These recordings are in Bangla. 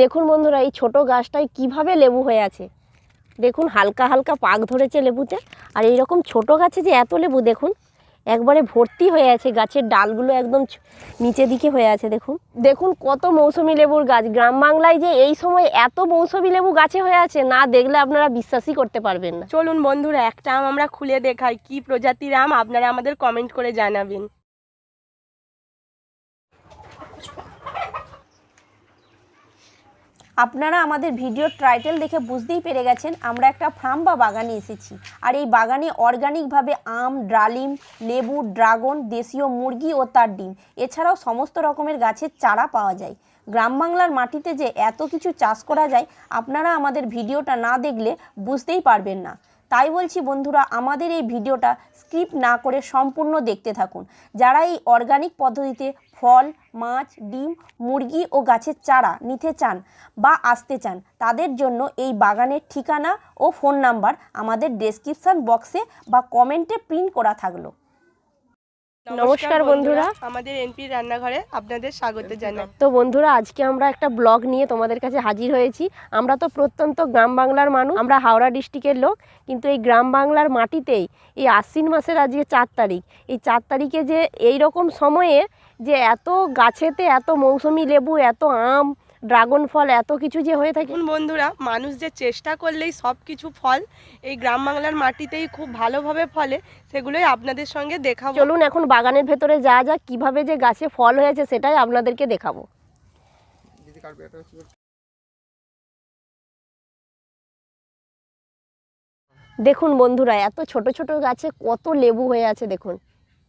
দেখুন বন্ধুরা, এই ছোট গাছটায় কীভাবে লেবু হয়ে আছে। দেখুন, হালকা হালকা পাক ধরেছে লেবুতে। আর এই রকম ছোট গাছে যে এত লেবু, দেখুন, একবারে ভর্তি হয়ে আছে। গাছের ডালগুলো একদম নিচে দিকে হয়ে আছে, দেখুন। দেখুন, কত মৌসুমি লেবুর গাছ। গ্রাম বাংলায় যে এই সময় এত মৌসুমি লেবু গাছে হয়ে আছে, না দেখলে আপনারা বিশ্বাসই করতে পারবেন না। চলুন বন্ধুরা, একটা আম আমরা খুলে দেখাই। কি প্রজাতির আম? আপনারা আমাদের কমেন্ট করে জানাবেন। আপনারা আমাদের ভিডিওর টাইটেল দেখে বুঝতেই পেরে গেছেন, আমরা একটা ফার্ম বা বাগানে এসেছি। আর এই বাগানে অর্গানিকভাবে আম, ডালিম, লেবু, ড্রাগন, দেশীয় মুরগি ও তার ডিম, এছাড়াও সমস্ত রকমের গাছের চারা পাওয়া যায়। গ্রাম বাংলার মাটিতে যে এত কিছু চাষ করা যায়, আপনারা আমাদের ভিডিওটা না দেখলে বুঝতেই পারবেন না। তাই বলছি বন্ধুরা, আমাদের এই ভিডিওটা স্কিপ না করে সম্পূর্ণ দেখতে থাকুন। যারা এই অর্গানিক পদ্ধতিতে ফল, মাছ, ডিম, মুরগি ও গাছের চারা নিতে চান বা আসতে চান, তাদের জন্য এই বাগানের ঠিকানা ও ফোন নাম্বার আমাদের ডেসক্রিপশান বক্সে বা কমেন্টে প্রিন্ট করা থাকল। নমস্কার বন্ধুরা। আমাদের এনপি রান্নাঘরে আপনাদের স্বাগত জানাই। তো বন্ধুরা আজকে আমরা একটা ব্লগ নিয়ে তোমাদের কাছে হাজির হয়েছি। আমরা তো প্রত্যন্ত গ্রাম বাংলার মানুষ আমরা হাওড়া ডিস্ট্রিক্টের লোক কিন্তু এই গ্রাম বাংলার মাটিতেই এই আশ্বিন মাসের আজকে চার তারিখ। এই চার তারিখে যে এই রকম সময়ে যে এত গাছেতে এত মৌসুমি লেবু এত আম ড্রাগন ফল এত কিছু যে হয়ে থাকে। বন্ধুরা মানুষ যে চেষ্টা করলেই সব কিছু ফল এই গ্রাম বাংলার মাটিতেই খুব ভালোভাবে ফলে সেগুলোই আপনাদের সঙ্গে দেখাবো। চলুন এখন বাগানের ভেতরে যা যা কীভাবে যে গাছে ফল হয়েছে সেটাই আপনাদেরকে দেখাবো। দেখুন বন্ধুরা এত ছোট ছোট গাছে কত লেবু হয়ে আছে দেখুন।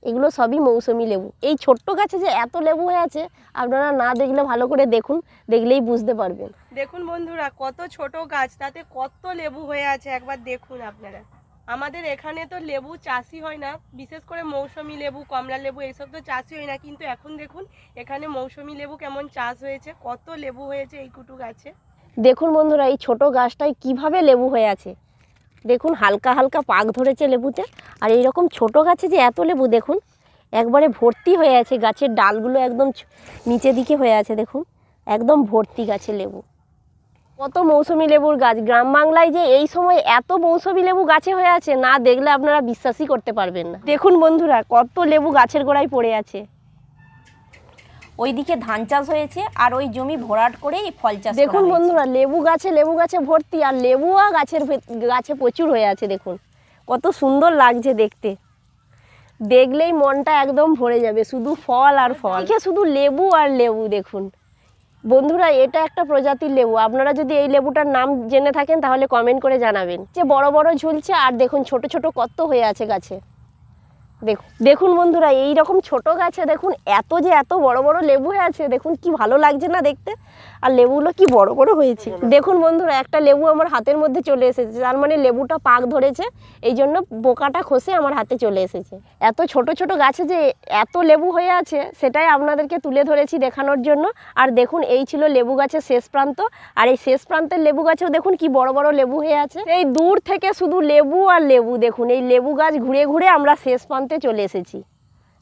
এগুলো সবই মৌসুমি লেবু। এই ছোট্ট গাছে যে এত লেবু হয়ে আছে আপনারা না দেখলে ভালো করে দেখুন দেখলেই বুঝতে পারবেন। দেখুন বন্ধুরা কত ছোট গাছ তাতে কত লেবু হয়ে আছে একবার দেখুন আপনারা। আমাদের এখানে তো লেবু চাষই হয় না বিশেষ করে মৌসুমি লেবু কমলা লেবু এইসব তো চাষই হয় না কিন্তু এখন দেখুন এখানে মৌসুমি লেবু কেমন চাষ হয়েছে কত লেবু হয়েছে এই কুটু গাছে। দেখুন বন্ধুরা এই ছোট গাছটায় কীভাবে লেবু হয়ে আছে দেখুন, হালকা হালকা পাক ধরেছে লেবুতে। আর এই রকম ছোট গাছে যে এত লেবু, দেখুন, একবারে ভর্তি হয়ে আছে। গাছের ডালগুলো একদম নিচে দিকে হয়ে আছে, দেখুন, একদম ভর্তি গাছে লেবু। কত মৌসুমি লেবুর গাছ। গ্রাম বাংলায় যে এই সময় এত মৌসুমি লেবু গাছে হয়ে আছে, না দেখলে আপনারা বিশ্বাসই করতে পারবেন না। দেখুন বন্ধুরা, কত লেবু গাছের গোড়ায় পড়ে আছে। ওইদিকে ধান চাষ হয়েছে আর ওই জমি ভরাট করে এই ফল চাষ দেখুন বন্ধুরা লেবু গাছে লেবু গাছে ভর্তি আর লেবুও গাছের গাছে প্রচুর হয়ে আছে দেখুন। কত সুন্দর লাগছে দেখতে। দেখলেই মনটা একদম ভরে যাবে শুধু ফল আর ফল। শুধু লেবু আর লেবু দেখুন। বন্ধুরা এটা একটা প্রজাতির লেবু। আপনারা যদি এই লেবুটার নাম জেনে থাকেন তাহলে কমেন্ট করে জানাবেন। যে বড় বড় ঝুলছে আর দেখুন ছোট ছোট কত হয়ে আছে গাছে। দেখুন। দেখুন বন্ধুরা এই রকম ছোট গাছে দেখুন এত যে এত বড় বড় লেবু হয়ে আছে দেখুন কি ভালো লাগছে না দেখতে। আর লেবুগুলো কি বড় বড় হয়েছে। দেখুন বন্ধুরা একটা লেবু আমার হাতের মধ্যে চলে এসেছে তার মানে লেবুটা পাক ধরেছে এই জন্য বোকাটা খসে আমার হাতে চলে এসেছে। এত ছোট ছোট গাছে যে এত লেবু হয়ে আছে সেটাই আপনাদেরকে তুলে ধরেছি দেখানোর জন্য। আর দেখুন এই ছিল লেবু গাছের শেষ প্রান্ত আর এই শেষ প্রান্তের লেবু গাছেও দেখুন কি বড় বড় লেবু হয়ে আছে। এই দূর থেকে শুধু লেবু আর লেবু দেখুন এই লেবু গাছ ঘুরে ঘুরে আমরা শেষ প্রান্তে চলে এসেছি।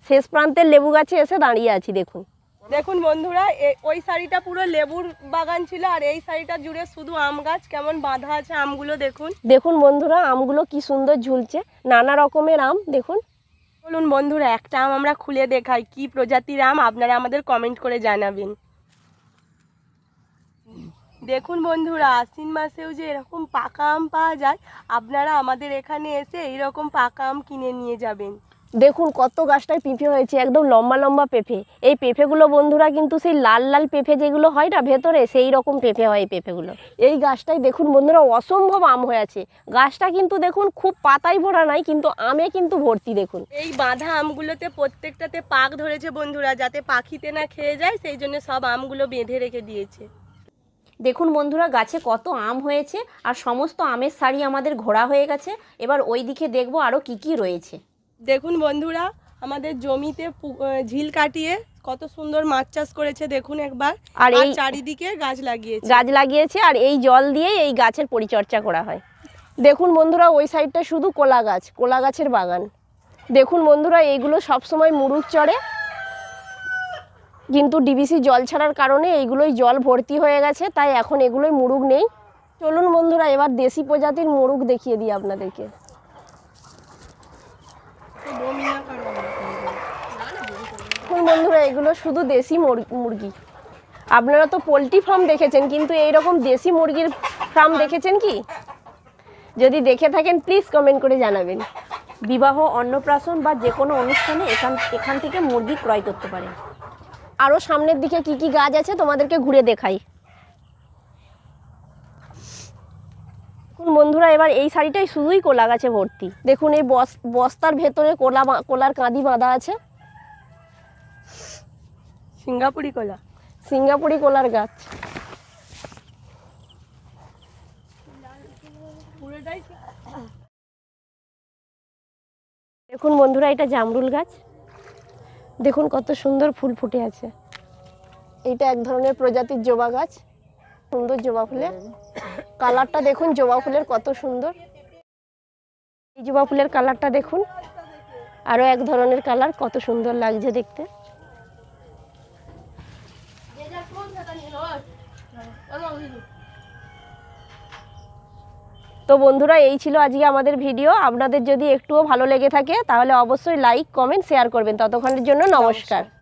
শেষ প্রান্তের লেবু গাছে এসে দাঁড়িয়ে আছি দেখুন। দেখুন বন্ধুরা ওই শাড়িটা পুরো লেবুর বাগান ছিল আর এই শাড়িটা জুড়ে শুধু আম গাছ কেমন বাঁধা আছে আমগুলো দেখুন। দেখুন বন্ধুরা আমগুলো কি সুন্দর ঝুলছে নানা রকমের আম দেখুন। বলুন বন্ধুরা একটা আম আমরা খুলে দেখাই কি প্রজাতির আম আপনারা আমাদের কমেন্ট করে জানাবেন। দেখুন বন্ধুরা আশ্বিন মাসেও যে এরকম পাকা আম পাওয়া যায় আপনারা আমাদের এখানে এসে এইরকম পাকা আম কিনে নিয়ে যাবেন। দেখুন কত গাছটায় পেঁপে হয়েছে একদম লম্বা লম্বা পেঁপে। এই পেঁপেগুলো বন্ধুরা কিন্তু সেই লাল লাল পেঁপে যেগুলো হয় না ভেতরে সেই রকম পেঁপে হয় এই পেঁপেগুলো। এই গাছটায় দেখুন বন্ধুরা অসম্ভব আম হয়ে আছে। গাছটা কিন্তু দেখুন খুব পাতায় ভরা নাই কিন্তু আমে কিন্তু ভর্তি দেখুন। এই বাঁধা আমগুলোতে প্রত্যেকটাতে পাক ধরেছে বন্ধুরা যাতে পাখিতে না খেয়ে যায় সেই জন্য সব আমগুলো বেঁধে রেখে দিয়েছে। দেখুন বন্ধুরা গাছে কত আম হয়েছে আর সমস্ত আমের শাড়ি আমাদের ঘোরা হয়ে গেছে। এবার ওই দিকে দেখব আরও কি কি রয়েছে। দেখুন বন্ধুরা আমাদের জমিতে ঝিল কাটিয়ে কত সুন্দর মাছ চাষ করেছে দেখুন একবার। আর এই চারিদিকে গাছ লাগিয়েছে। গাছ লাগিয়েছে আর এই জল দিয়েই এই গাছের পরিচর্যা করা হয়। দেখুন বন্ধুরা ওই সাইডটা শুধু কোলা গাছ কোলা গাছের বাগান। দেখুন বন্ধুরা এইগুলো সবসময় মুরুখ চড়ে। কিন্তু ডিবিসি জল ছাড়ার কারণে এইগুলোই জল ভর্তি হয়ে গেছে তাই এখন এগুলোই মুরুগ নেই। চলুন বন্ধুরা এবার দেশি প্রজাতির মুরুগ দেখিয়ে দিই আপনাদেরকে বমি না করো এখন বন্ধুরা, এগুলো শুধু দেশি মুর- মুরগি। আপনারা তো পোলট্রি ফার্ম দেখেছেন, কিন্তু এই রকম দেশি মুরগির ফার্ম দেখেছেন কি? যদি দেখে থাকেন প্লিজ কমেন্ট করে জানাবেন। বিবাহ, অন্নপ্রাশন বা যে কোনো অনুষ্ঠানে এখান এখান থেকে মুরগি ক্রয় করতে পারেন আরও সামনের দিকে কি কি গাছ আছে, তোমাদেরকে ঘুরে দেখাই। বন্ধুরা, এবার এই শাড়িটাই শুধুই কোলা গাছে ভর্তি। দেখুন, এই বস, বস্তার ভেতরে কোলা কোলার কাঁদি বাঁধা আছে। সিঙ্গাপুরি কলা। সিঙ্গাপুরি কলার গাছ। দেখুন বন্ধুরা, এটা জামরুল গাছ। দেখুন কত সুন্দর ফুল ফুটে আছে। এইটা এক ধরনের প্রজাতির জবা গাছ। সুন্দর জবা ফুলের কালারটা দেখুন, জবা ফুলের কত সুন্দর। এই জবা ফুলের কালারটা দেখুন। আরও এক ধরনের কালার, কত সুন্দর লাগছে দেখতে। তো বন্ধুরা, এই ছিল আজকে আমাদের ভিডিও। আপনাদের যদি একটুও ভালো লেগে থাকে, তাহলে অবশ্যই লাইক কমেন্ট শেয়ার করবেন। ততক্ষণের জন্য নমস্কার।